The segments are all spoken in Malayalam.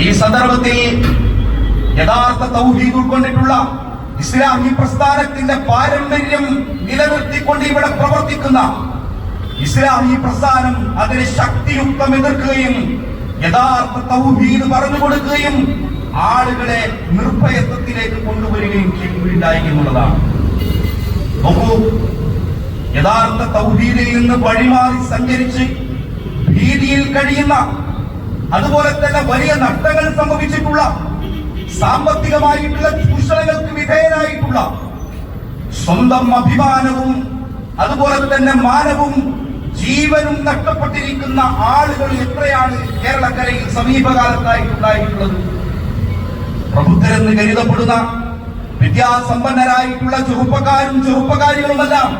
ഈ സന്ദർഭത്തിൽ യഥാർത്ഥ തൗഹീദ് ഉൾക്കൊണ്ടിട്ടുള്ള ഇസ്ലാമി പ്രസ്ഥാനത്തിന്റെ പാരമ്പര്യം നിലനിർത്തിക്കൊണ്ട് ഇവിടെ പ്രവർത്തിക്കുന്ന ഇസ്ലാമി പ്രസ്ഥാനം അതിനെ ശക്തിയുക്തം എതിർക്കുകയും യഥാർത്ഥ തൗഹീദ് പറഞ്ഞു കൊടുക്കുകയും ആളുകളെ നിർഭയത്വത്തിലേക്ക് കൊണ്ടുവരികയും ചെയ്യുകയുണ്ടായി എന്നുള്ളതാണ്. നോക്കൂ യഥാർത്ഥ തൗഹീദിൽ നിന്ന് വഴിമാറി സഞ്ചരിച്ച് ഭീതിയിൽ കഴിയുന്ന അതുപോലെ തന്നെ വലിയ നഷ്ടങ്ങൾ സംഭവിച്ചിട്ടുള്ള സാമ്പത്തികമായിട്ടുള്ള ചൂഷണങ്ങൾക്ക് വിധേയനായിട്ടുള്ള സ്വന്തം അഭിമാനവും അതുപോലെ തന്നെ മാനവും ജീവനും നഷ്ടപ്പെട്ടിരിക്കുന്ന ആളുകൾ എത്രയാണ് കേരളക്കരയിൽ സമീപകാലത്തായിട്ടുണ്ടായിട്ടുള്ളത്? പ്രബുദ്ധരെന്ന് കരുതപ്പെടുന്ന വിദ്യാസമ്പന്നരായിട്ടുള്ള ചെറുപ്പക്കാരും ചെറുപ്പക്കാരികളുമെല്ലാം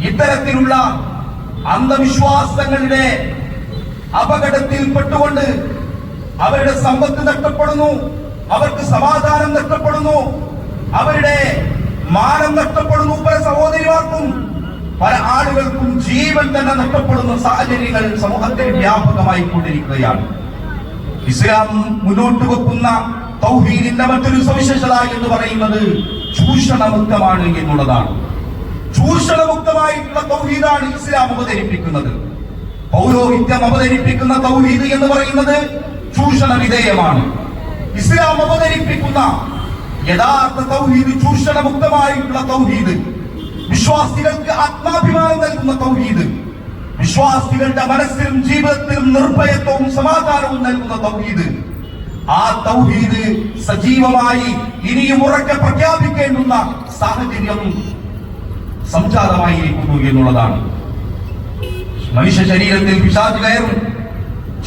ഇത്തരത്തിലുള്ള അന്ധവിശ്വാസങ്ങളുടെ അപകടത്തിൽ പെട്ടുകൊണ്ട് അവരുടെ സമ്പത്ത് നഷ്ടപ്പെടുന്നു. അവർക്ക് സമാധാനം നഷ്ടപ്പെടുന്നു. അവരുടെ മാനം നഷ്ടപ്പെടുന്നു. പല സഹോദരിമാർക്കും പല ആളുകൾക്കും ജീവൻ തന്നെ നഷ്ടപ്പെടുന്ന സാഹചര്യങ്ങൾ സമൂഹത്തിൽ വ്യാപകമായി കൊണ്ടിരിക്കുകയാണ്. ഇസ്ലാം മുന്നോട്ട് വെക്കുന്ന തൗഹീദിന്റെ മറ്റൊരു സവിശേഷത എന്ന് പറയുന്നത് ചൂഷണമുക്തമാണ് എന്നുള്ളതാണ്. ചൂഷണമുക്തമായിട്ടുള്ള തൗഹീദാണ് ഇസ്ലാം അവതരിപ്പിക്കുന്നത്. പൗരോഹിത്യം അവതരിപ്പിക്കുന്ന തൗഹീദ് എന്ന് പറയുന്നത് ചൂഷണ വിധേയമാണ്. ഇസ്ലാം അവതരിപ്പിക്കുന്ന യഥാർത്ഥ തൗഹീദ് ചൂഷണമുക്തമായിട്ടുള്ള തൗഹീദ്. വിശ്വാസികൾക്ക് ആത്മാഭിമാനം നൽകുന്ന തൗഹീദ്. വിശ്വാസികളുടെ മനസ്സിലും ജീവിതത്തിലും നിർഭയത്വവും സമാധാനവും നൽകുന്ന തൗഹീദ്. ആ തൗഹീദ് സജീവമായി ഇനിയും ഉറക്കെ പ്രഖ്യാപിക്കേണ്ടുന്ന സാഹചര്യം സംജാതമായിരിക്കുന്നു എന്നുള്ളതാണ്. മനുഷ്യ ശരീരത്തിൽ പിശാച് കയറും.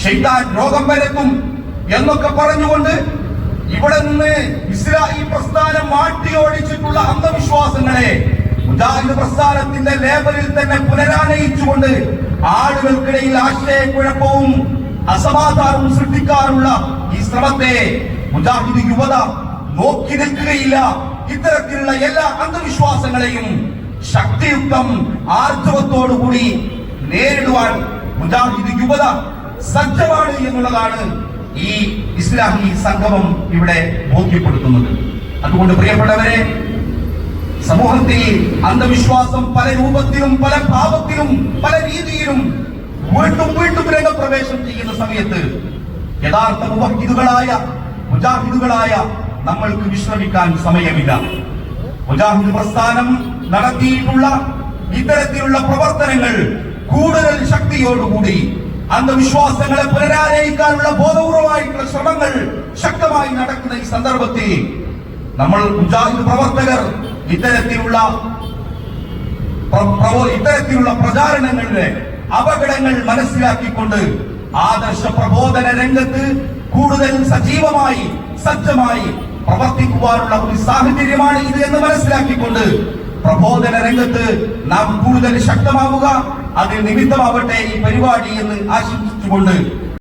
ഷെയ്ത്താൻ രോഗം വരക്കും എന്നൊക്കെ പറഞ്ഞുകൊണ്ട് ഇവിടെ നിന്ന് ഇസ്രായേൽ പ്രസ്ഥാനം മാറ്റി ഓടിച്ചിട്ടുള്ള അന്ധവിശ്വാസങ്ങളെ മുജാഹിദ് പ്രസ്ഥാനത്തിന്റെ ലേബലിൽ തന്നെ പുനരാനയിച്ചുകൊണ്ട് ആളുകൾക്കിടയിൽ ആശയക്കുഴപ്പവും അസമാധാനവും സൃഷ്ടിക്കാറുള്ള ഈ ശ്രമത്തെ മുജാഹിദ് യുവത നോക്കി നിൽക്കുകയില്ല. ഇത്തരത്തിലുള്ള എല്ലാ അന്ധവിശ്വാസങ്ങളെയും ശക്തിയുക്തം ആർജവത്തോടുകൂടി നേരിടുവാൻ മുജാഹിദ് യുവത സജ്ജമാണ് എന്നുള്ളതാണ് ഈ ഇസ്ലാമി സംഗമം ഇവിടെ ബോധ്യപ്പെടുത്തുന്നത്. അതുകൊണ്ട് പ്രിയപ്പെട്ടവരെ സമൂഹത്തിൽ അന്ധവിശ്വാസം പല രൂപത്തിലും പല ഭാവത്തിലും പല രീതിയിലും വീണ്ടും വീണ്ടും രംഗപ്രവേശം ചെയ്യുന്ന സമയത്ത് യഥാർത്ഥ മുവഹിദുകളായ മുജാഹിദുകളായ നമ്മൾക്ക് വിശ്രമിക്കാൻ സമയമില്ല. മുജാഹിദ് പ്രസ്ഥാനം നടത്തിയിട്ടുള്ള ഇത്തരത്തിലുള്ള പ്രവർത്തനങ്ങൾ കൂടുതൽ ശക്തിയോടുകൂടി അന്ധവിശ്വാസങ്ങളെ പുനരാനയിക്കാനുള്ള ബോധപൂർവമായിട്ടുള്ള ശ്രമങ്ങൾ ശക്തമായി നടക്കുന്ന ഈ സന്ദർഭത്തിൽ നമ്മൾ മുജാഹിദ് പ്രവർത്തകർ ഇത്തരത്തിലുള്ള ഇത്തരത്തിലുള്ള പ്രചാരണങ്ങളുടെ അപകടങ്ങൾ മനസ്സിലാക്കിക്കൊണ്ട് ആദർശ പ്രബോധന രംഗത്ത് കൂടുതൽ സജീവമായി സജ്ജമായി പ്രവർത്തിക്കുവാനുള്ള ഒരു സാഹചര്യമാണ് ഇത് എന്ന് മനസ്സിലാക്കിക്കൊണ്ട് പ്രബോധന രംഗത്ത് നാം കൂടുതൽ ശക്തമാവുക. അതിന് നിമിത്തമാവട്ടെ ഈ പരിപാടി എന്ന് ആശംസിച്ചുകൊണ്ട്